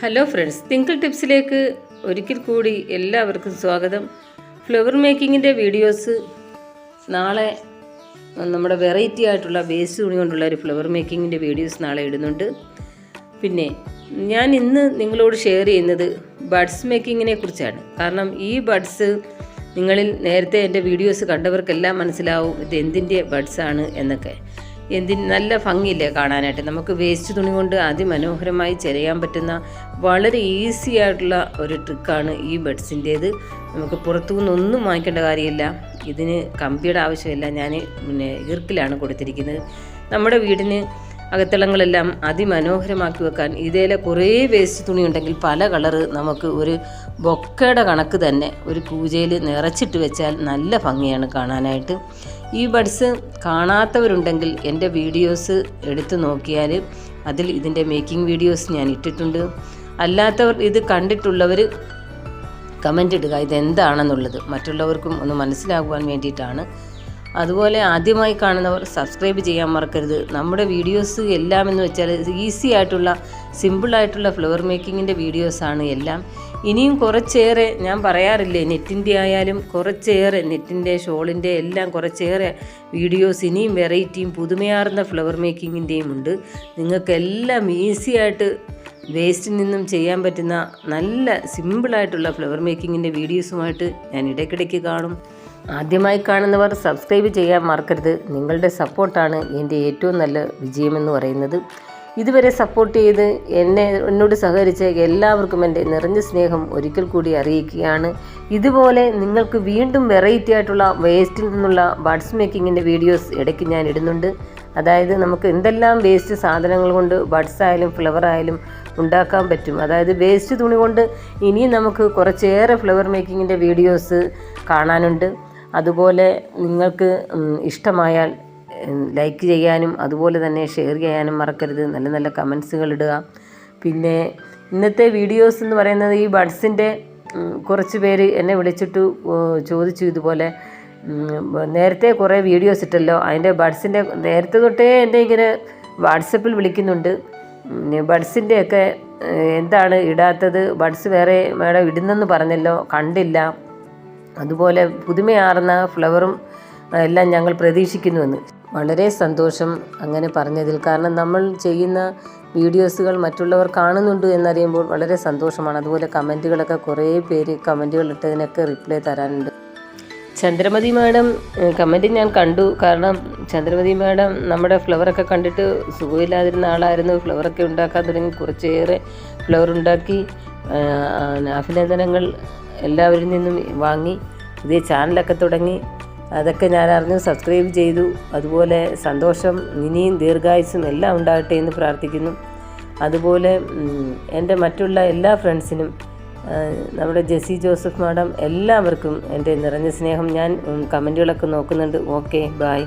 Hello friends twinkle ടിപ്സിലേക്ക് ഒരിക്കൽ കൂടി എല്ലാവർക്കും സ്വാഗതം. ഫ്ലവർ മേക്കിങ്ങിന്റെ വീഡിയോസ് നാളെ നമ്മുടെ വെറൈറ്റി ആയിട്ടുള്ള വേസ്റ്റ് തുണി കൊണ്ടുള്ള ഒരു ഫ്ലവർ മേക്കിങ്ങിന്റെ വീഡിയോസ് നാളെ ഇടുന്നുണ്ട്. പിന്നെ ഞാൻ ഇന്ന് നിങ്ങളോട് ഷെയർ ചെയ്യുന്നത് ബഡ്സ് മേക്കിങ്ങിനെ കുറിച്ചാണ്. കാരണം ഈ ബഡ്സ് നിങ്ങളിൽ നേരത്തെ എന്റെ വീഡിയോസ് കണ്ടവർക്കെല്ലാം മനസ്സിലാവും ഇത് എന്തിന്റെ ബഡ്സാണ് എന്നൊക്കെ. എന്തിന് നല്ല ഭംഗിയില്ലേ കാണാനായിട്ട്. നമുക്ക് വേസ്റ്റ് തുണി കൊണ്ട് അതിമനോഹരമായി ചെയ്യാൻ പറ്റുന്ന വളരെ ഈസി ആയിട്ടുള്ള ഒരു ട്രിക്കാണ് ഈ ബഡ്സിന്റേത്. നമുക്ക് പുറത്തു ഒന്നും വാങ്ങിക്കേണ്ട കാര്യമില്ല. ഇതിന് കമ്പിയുടെ ആവശ്യമില്ല. ഞാൻ പിന്നെ ഈർക്കിലാണ് കൊടുത്തിരിക്കുന്നത്. നമ്മുടെ വീടിന് അകത്തളങ്ങളെല്ലാം അതിമനോഹരമാക്കി വെക്കാൻ ഇതേലെ കുറേ വേസ്റ്റ് തുണി ഉണ്ടെങ്കിൽ പല കളറ് നമുക്ക് ഒരു ബൊക്കയുടെ കണക്ക് തന്നെ ഒരു പൂജയിൽ നിറച്ചിട്ട് വെച്ചാൽ നല്ല ഭംഗിയാണ് കാണാനായിട്ട്. ഈ ബഡ്സ് കാണാത്തവരുണ്ടെങ്കിൽ എന്റെ വീഡിയോസ് എടുത്തു നോക്കിയാൽ അതിൽ ഇതിന്റെ മേക്കിംഗ് വീഡിയോസ് ഞാൻ ഇട്ടിട്ടുണ്ട്. അല്ലാത്തവർ ഇത് കണ്ടിട്ടുള്ളവർ കമന്റ് ഇടുക ഇതെന്താണെന്നുള്ളത് മറ്റുള്ളവർക്കും ഒന്ന് മനസ്സിലാകുവാൻ വേണ്ടിയിട്ടാണ് അതുപോലെ ആദ്യമായി കാണുന്നവർ സബ്സ്ക്രൈബ് ചെയ്യാൻ മറക്കരുത്. നമ്മുടെ വീഡിയോസ് എല്ലാം എന്ന് വെച്ചാൽ ഈസി ആയിട്ടുള്ള സിമ്പിളായിട്ടുള്ള ഫ്ലവർ മേക്കിങ്ങിന്റെ വീഡിയോസാണ് എല്ലാം. ഇനിയും കുറച്ചേറെ ഞാൻ പറയാറില്ലേ നെറ്റിന്റെ ആയാലും കുറച്ചേറെ നെറ്റിന്റെ ഷോളിന്റെ എല്ലാം കുറച്ചേറെ വീഡിയോസ് ഇനിയും വെറൈറ്റിയും പുതുമയാർന്ന ഫ്ലവർ മേക്കിങ്ങിന്റെയും ഉണ്ട്. നിങ്ങൾക്കെല്ലാം ഈസി ആയിട്ട് വേസ്റ്റിൽ നിന്നും ചെയ്യാൻ പറ്റുന്ന നല്ല സിമ്പിളായിട്ടുള്ള ഫ്ലവർ മേക്കിങ്ങിന്റെ വീഡിയോസുമായിട്ട് ഞാൻ ഇടയ്ക്കിടയ്ക്ക് കാണും. ആദ്യമായി കാണുന്നവർ സബ്സ്ക്രൈബ് ചെയ്യാൻ മറക്കരുത്. നിങ്ങളുടെ സപ്പോർട്ടാണ് എന്റെ ഏറ്റവും നല്ല വിജയമെന്ന് പറയുന്നത്. ഇതുവരെ സപ്പോർട്ട് ചെയ്ത് എന്നെ എന്നോട് സഹകരിച്ച എല്ലാവർക്കും എന്റെ നിറഞ്ഞ സ്നേഹം ഒരിക്കൽ കൂടി അറിയിക്കുകയാണ്. ഇതുപോലെ നിങ്ങൾക്ക് വീണ്ടും വെറൈറ്റി ആയിട്ടുള്ള വേസ്റ്റിൽ നിന്നുള്ള ബഡ്സ് മേക്കിങ്ങിന്റെ വീഡിയോസ് ഇടയ്ക്ക് ഞാൻ ഇടുന്നുണ്ട്. അതായത് നമുക്ക് എന്തെല്ലാം വേസ്റ്റ് സാധനങ്ങൾ കൊണ്ട് ബഡ്സ് ആയാലും ഫ്ലവർ ആയാലും ഉണ്ടാക്കാൻ പറ്റും. അതായത് വേസ്റ്റ് തുണി കൊണ്ട് ഇനിയും നമുക്ക് കുറച്ചേറെ ഫ്ലവർ മേക്കിങ്ങിന്റെ വീഡിയോസ് കാണാനുണ്ട്. അതുപോലെ നിങ്ങൾക്ക് ഇഷ്ടമായാൽ ലൈക്ക് ചെയ്യാനും അതുപോലെ തന്നെ ഷെയർ ചെയ്യാനും മറക്കരുത്. നല്ല നല്ല കമൻസുകൾ ഇടുക. പിന്നെ ഇന്നത്തെ വീഡിയോസ് എന്ന് പറയുന്നത് ഈ ബഡ്സിന്റെ കുറച്ച് പേര് എന്നെ വിളിച്ചിട്ട് ചോദിച്ചു ഇതുപോലെ. നേരത്തെ കുറേ വീഡിയോസ് ഇട്ടല്ലോ. അതിന്റെ ബഡ്സിന്റെ നേരത്തെ തൊട്ടേ എന്നെ ഇങ്ങനെ വാട്സപ്പിൽ വിളിക്കുന്നുണ്ട്. ബഡ്സിന്റെയൊക്കെ എന്താണ് ഇടാത്തത്? ബഡ്സ് വേറെ മേഡം ഇടുന്നെന്ന് പറഞ്ഞല്ലോ. കണ്ടില്ല. അതുപോലെ പുതുമയാർന്ന ഫ്ലവറും എല്ലാം ഞങ്ങൾ പ്രതീക്ഷിക്കുന്നുവെന്ന്. വളരെ സന്തോഷം അങ്ങനെ പറഞ്ഞതിൽ. കാരണം നമ്മൾ ചെയ്യുന്ന വീഡിയോസുകൾ മറ്റുള്ളവർ കാണുന്നുണ്ട് എന്നറിയുമ്പോൾ വളരെ സന്തോഷമാണ്. അതുപോലെ കമന്റുകളൊക്കെ കുറേ പേര് കമന്റുകൾ ഇട്ടതിനൊക്കെ റിപ്ലൈ തരാനുണ്ട്. ചന്ദ്രമതി മാഡം കമന്റ് ഞാൻ കണ്ടു. കാരണം ചന്ദ്രമതി മാഡം നമ്മുടെ ഫ്ലവറൊക്കെ കണ്ടിട്ട് സുഖമില്ലാതിരുന്ന ആളായിരുന്നു. ഫ്ലവറൊക്കെ ഉണ്ടാക്കാൻ തുടങ്ങി കുറച്ചേറെ ഫ്ലവർ ഉണ്ടാക്കി. അഭിനന്ദനങ്ങൾ. എല്ലാവരിൽ നിന്നും വാങ്ങി പുതിയ ചാനലൊക്കെ തുടങ്ങി. അതൊക്കെ ഞാൻ അറിഞ്ഞു സബ്സ്ക്രൈബ് ചെയ്തു. അതുപോലെ സന്തോഷം ഇനിയും ദീർഘായുസും എല്ലാം ഉണ്ടാകട്ടെ എന്ന് പ്രാർത്ഥിക്കുന്നു. അതുപോലെ എന്റെ മറ്റുള്ള എല്ലാ ഫ്രണ്ട്സിനും നമ്മുടെ ജെസി ജോസഫ് മാഡം എല്ലാവർക്കും എന്റെ നിറഞ്ഞ സ്നേഹം. ഞാൻ കമന്റുകളൊക്കെ നോക്കുന്നുണ്ട്. Okay bye